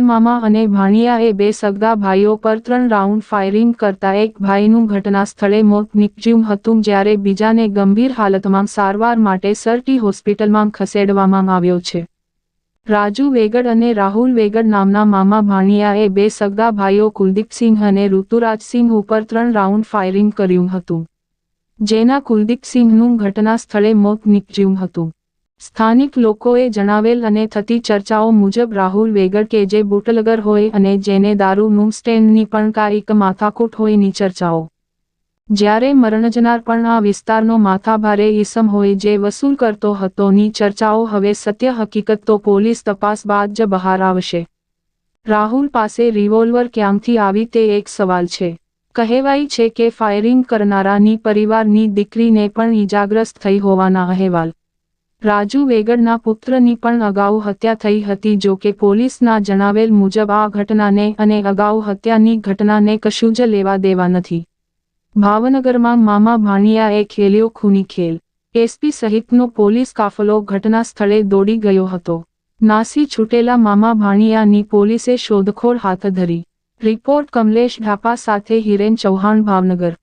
મામા અને ભાણિયાએ બે સગા ભાઈઓ પર ત્રણ રાઉન્ડ ફાયરિંગ કરતા એક ભાઈનું ઘટના સ્થળે મોત નિપજ્યું હતું, જ્યારે બીજાને ગંભીર હાલતમાં સારવાર માટે સરટી હોસ્પિટલમાં ખસેડવામાં આવ્યો છે. રાજુ વેગડ અને રાહુલ વેગડ નામના મામા ભાણિયાએ બે સગા ભાઈઓ કુલદીપસિંહ અને ઋતુરાજસિંહ ઉપર ત્રણ રાઉન્ડ ફાયરિંગ કર્યું હતું, જેના કુલદીપસિંહનું ઘટના સ્થળે મોત નીપજ્યું હતું. સ્થાનિક લોકોએ જણાવેલ અને થતી ચર્ચાઓ મુજબ રાહુલ વેગડ કે જે બુટલગર હોય અને જેને દારૂનું સ્ટેન્ડની પણ કાંઈક માથાકૂટ હોયની ચર્ચાઓ. જ્યારે મરણજનાર પણ આ વિસ્તારનો માથાભારે ઈસમ હોય જે વસૂલ કરતો હતોની ચર્ચાઓ હવે સત્ય હકીકત તો પોલીસ તપાસ બાદ જ બહાર આવશે. રાહુલ પાસે રિવોલ્વર ક્યાંથી આવી તે એક સવાલ છે. કહેવાય છે કે ફાયરિંગ કરનારાની પરિવારની દીકરીને પણ ઈજાગ્રસ્ત થઈ હોવાના અહેવાલ. રાજુ વેગડના પુત્રની પણ અગાઉ હત્યા થઈ હતી જો કે પોલીસના જણાવેલ મુજબ આ ઘટનાને અને અગાઉ હત્યાની ઘટનાને કશું જ લેવા દેવા નથી. ભાવનગરમાં મામા ભાણિયાએ ખેલ્યો ખૂની ખેલ. એસપી સહિતનો પોલીસ કાફલો ઘટના સ્થળે દોડી ગયો હતો. નાસી છૂટેલા મામા ભાણિયાની પોલીસે શોધખોળ હાથ ધરી. રિપોર્ટ કમલેશ ઢાપા સાથે હિરેન ચૌહાણ, ભાવનગર.